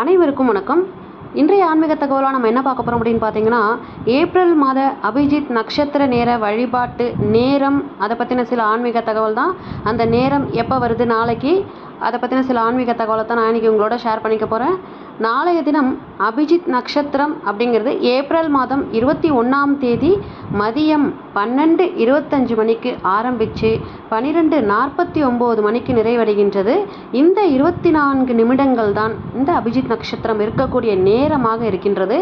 அனைவருக்கும் வணக்கம். இன்றைய ஆன்மீக தகவலாக நம்ம என்ன பார்க்க போகிறோம் அப்படின்னு பார்த்தீங்கன்னா ஏப்ரல் மாத அபிஜித் நட்சத்திர நேர வழிபாட்டு நேரம் அதை பற்றின சில ஆன்மீக தகவல் தான் அந்த நேரம் எப்போ வருது? நாளைக்கு அதை பற்றின சில ஆன்மீக தகவலை தான் நான் இன்றைக்கி உங்களோட ஷேர் பண்ணிக்க போகிறேன் நாளைய தினம் அபிஜித் நட்சத்திரம் அப்படிங்கிறது ஏப்ரல் மாதம் இருபத்தி ஒன்றாம் தேதி மதியம் பன்னெண்டு இருபத்தஞ்சு மணிக்கு ஆரம்பித்து பன்னிரெண்டு நாற்பத்தி ஒம்பது மணிக்கு நிறைவடைகின்றது. இந்த இருபத்தி நான்கு நிமிடங்கள் தான் இந்த அபிஜித் நட்சத்திரம் இருக்கக்கூடிய நேரமாக இருக்கின்றது.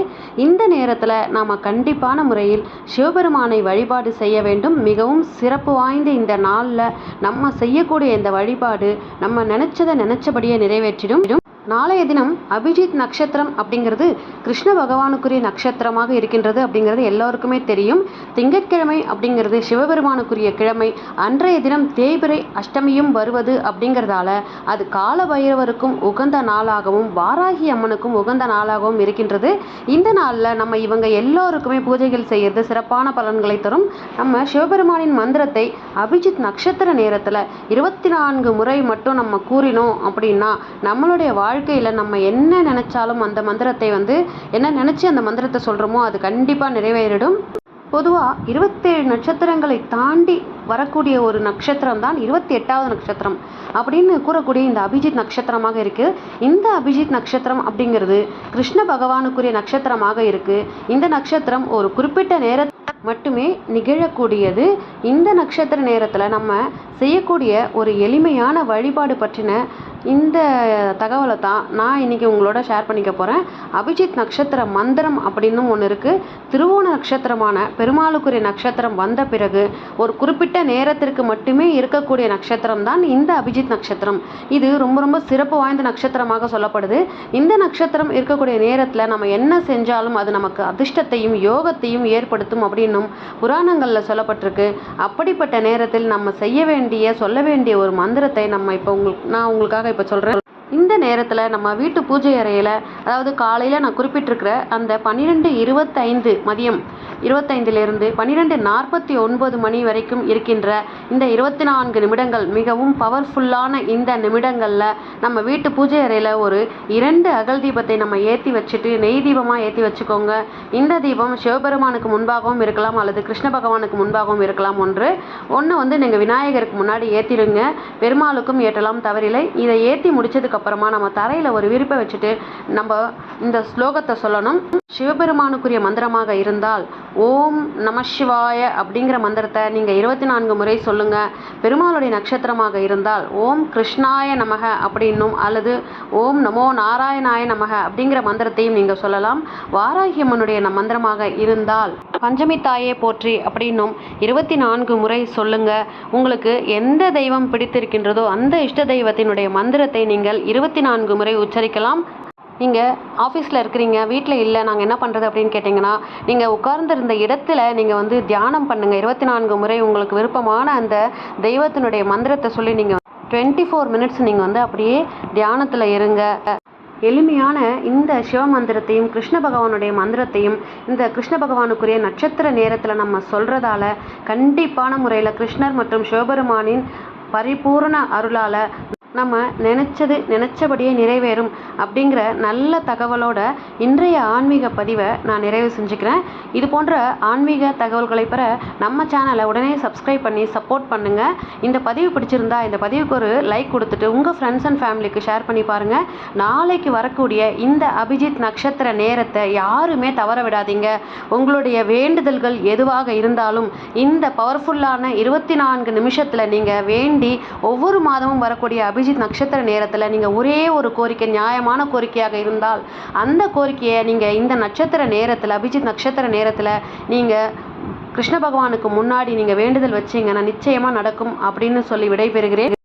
இந்த நேரத்தில் நாம் கண்டிப்பான முறையில் சிவபெருமானை வழிபாடு செய்ய வேண்டும். மிகவும் சிறப்பு வாய்ந்த இந்த நாளில் நம்ம செய்யக்கூடிய இந்த வழிபாடு நம்ம நினைச்ச நினச்சதை நினச்சபடியே நிறைவேற்றிடும். நாளைய தினம் அபிஜித் நட்சத்திரம் அப்படிங்கிறது கிருஷ்ண பகவானுக்குரிய நட்சத்திரமாக இருக்கின்றது அப்படிங்கிறது எல்லோருக்குமே தெரியும். திங்கட்கிழமை அப்படிங்கிறது சிவபெருமானுக்குரிய கிழமை. அன்றைய தினம் தேய்பிரை அஷ்டமியும் வருவது அப்படிங்கிறதால அது கால பைரவருக்கும் உகந்த நாளாகவும் வாராகி அம்மனுக்கும் உகந்த நாளாகவும் இருக்கின்றது. இந்த நாளில் நம்ம இவங்க எல்லோருக்குமே பூஜைகள் செய்கிறது சிறப்பான பலன்களை தரும். நம்ம சிவபெருமானின் மந்திரத்தை அபிஜித் நட்சத்திர நேரத்தில் இருபத்தி நான்கு முறை மட்டும் நம்ம கூறினோம் அப்படின்னா நம்மளுடைய வாழ்க்கையில் நம்ம என்ன நினச்சாலும் அந்த மந்திரத்தை வந்து என்ன நினச்சி அந்த மந்திரத்தை சொல்கிறோமோ அது கண்டிப்பாக நிறைவேறிடும். பொதுவாக இருபத்தேழு நட்சத்திரங்களை தாண்டி வரக்கூடிய ஒரு நட்சத்திரம் தான் இருபத்தி எட்டாவது நட்சத்திரம் அப்படின்னு கூறக்கூடிய இந்த அபிஜித் நட்சத்திரமாக இருக்குது இந்த அபிஜித் நட்சத்திரம் அப்படிங்கிறது கிருஷ்ண பகவானுக்குரிய நட்சத்திரமாக இருக்குது இந்த நட்சத்திரம் ஒரு குறிப்பிட்ட நேர மட்டுமே நிகழக்கூடியது. இந்த நட்சத்திர நேரத்தில் நம்ம செய்யக்கூடிய ஒரு எளிமையான வழிபாடு பற்றின இந்த தகவலை தான் நான் இன்றைக்கி உங்களோட ஷேர் பண்ணிக்க போகிறேன் அபிஜித் நட்சத்திர மந்திரம் அப்படின்னும் ஒன்று இருக்குது திருவோண நட்சத்திரமான பெருமாளுக்குரிய நட்சத்திரம் வந்த பிறகு ஒரு குறிப்பிட்ட நேரத்திற்கு மட்டுமே இருக்கக்கூடிய நட்சத்திரம் தான் இந்த அபிஜித் நட்சத்திரம். இது ரொம்ப ரொம்ப சிறப்பு வாய்ந்த நட்சத்திரமாக சொல்லப்படுது. இந்த நட்சத்திரம் இருக்கக்கூடிய நேரத்தில் நம்ம என்ன செஞ்சாலும் அது நமக்கு அதிர்ஷ்டத்தையும் யோகத்தையும் ஏற்படுத்தும் அப்படின்னும் புராணங்களில் சொல்லப்பட்டிருக்கு. அப்படிப்பட்ட நேரத்தில் நம்ம செய்ய வேண்டிய சொல்ல வேண்டிய ஒரு மந்திரத்தை நம்ம இப்போ உங்களுக்கு நான் உங்களுக்காக இப்போ சொல்கிறேன் இந்த நேரத்தில் நம்ம வீட்டு பூஜை அறையில் அதாவது காலையில் நான் குறிப்பிட்டிருக்கிற அந்த பன்னிரெண்டு இருபத்தைந்து மதியம் இருபத்தைந்திலிருந்து பன்னிரெண்டு நாற்பத்தி ஒன்பது மணி வரைக்கும் இருக்கின்ற இந்த இருபத்தி நான்கு நிமிடங்கள் மிகவும் பவர்ஃபுல்லான இந்த நிமிடங்களில் நம்ம வீட்டு பூஜை அறையில் ஒரு இரண்டு அகல் தீபத்தை நம்ம ஏற்றி வச்சுட்டு நெய் தீபமாக ஏற்றி வச்சுக்கோங்க. இந்த தீபம் சிவபெருமானுக்கு முன்பாகவும் இருக்கலாம் அல்லது கிருஷ்ண பகவானுக்கு முன்பாகவும் இருக்கலாம் ஒன்று. ஒன்று வந்து நீங்கள் விநாயகருக்கு முன்னாடி ஏற்றிடுங்க பெருமாளுக்கும் ஏற்றலாம் தவறில்லை. இதை ஏற்றி முடித்ததுக்கப்புறமா நம்ம தரையில் ஒரு விரிப்பை வச்சுட்டு நம்ம இந்த ஸ்லோகத்தை சொல்லணும். சிவபெருமானுக்குரிய மந்திரமாக இருந்தால் ஓம் நம சிவாய அப்படிங்கிற மந்திரத்தை நீங்கள் இருபத்தி நான்கு முறை சொல்லுங்கள் பெருமாளுடைய நட்சத்திரமாக இருந்தால் ஓம் கிருஷ்ணாய நமக அப்படின்னும் அல்லது ஓம் நமோ நாராயணாய நமக அப்படிங்கிற மந்திரத்தையும் நீங்கள் சொல்லலாம். வாராகியம்மனுடைய மந்திரமாக இருந்தால் பஞ்சமி தாயே போற்றி அப்படின்னும் இருபத்தி நான்கு முறை சொல்லுங்க. உங்களுக்கு எந்த தெய்வம் பிடித்திருக்கின்றதோ அந்த இஷ்ட தெய்வத்தினுடைய மந்திரத்தை நீங்கள் இருபத்தி நான்கு முறை உச்சரிக்கலாம். நீங்கள் ஆஃபீஸில் இருக்கிறீங்க வீட்டில் இல்லை நாங்கள் என்ன பண்ணுறது அப்படின்னு கேட்டிங்கன்னா நீங்கள் உட்கார்ந்துருந்த இடத்துல நீங்கள் வந்து தியானம் பண்ணுங்கள் இருபத்தி நான்கு முறை உங்களுக்கு விருப்பமான அந்த தெய்வத்தினுடைய மந்திரத்தை சொல்லி நீங்கள் டுவெண்ட்டி ஃபோர் மினிட்ஸ் நீங்கள் வந்து அப்படியே தியானத்தில் இருங்க. எளிமையான இந்த சிவ மந்திரத்தையும் கிருஷ்ண பகவானுடைய மந்திரத்தையும் இந்த கிருஷ்ண பகவானுக்குரிய நட்சத்திர நேரத்தில் நம்ம சொல்கிறதால கண்டிப்பான முறையில் கிருஷ்ணர் மற்றும் சிவபெருமானின் பரிபூரண அருளால் நம்ம நினச்சது நினச்சபடியே நிறைவேறும் அப்படிங்கிற நல்ல தகவலோட இன்றைய ஆன்மீக பதிவை நான் நிறைவு செஞ்சுக்கிறேன். இது போன்ற ஆன்மீக தகவல்களை பெற நம்ம சேனலை உடனே சப்ஸ்கிரைப் பண்ணி சப்போர்ட் பண்ணுங்கள் இந்த பதிவு பிடிச்சிருந்தா இந்த பதிவுக்கு ஒரு லைக் கொடுத்துட்டு உங்கள் ஃப்ரெண்ட்ஸ் அண்ட் ஃபேமிலிக்கு ஷேர் பண்ணி பாருங்கள் நாளைக்கு வரக்கூடிய இந்த அபிஜித் நட்சத்திர நேரத்தை யாருமே தவற விடாதீங்க. உங்களுடைய வேண்டுதல்கள் எதுவாக இருந்தாலும் இந்த பவர்ஃபுல்லான இருபத்தி நான்கு நிமிஷத்தில் நீங்கள் வேண்டி ஒவ்வொரு மாதமும் வரக்கூடிய அபிஜித் நட்சத்திர நேரத்தில் நீங்கள் ஒரே ஒரு கோரிக்கை நியாயமான கோரிக்கையாக இருந்தால் அந்த கோரிக்கையை நீங்கள் இந்த நட்சத்திர நேரத்தில் அபிஜித் நட்சத்திர நேரத்தில் நீங்கள் கிருஷ்ண பகவானுக்கு முன்னாடி நீங்கள் வேண்டுதல் வச்சீங்கன்னா நிச்சயமாக நடக்கும் அப்படின்னு சொல்லி விடைபெறுகிறேன்.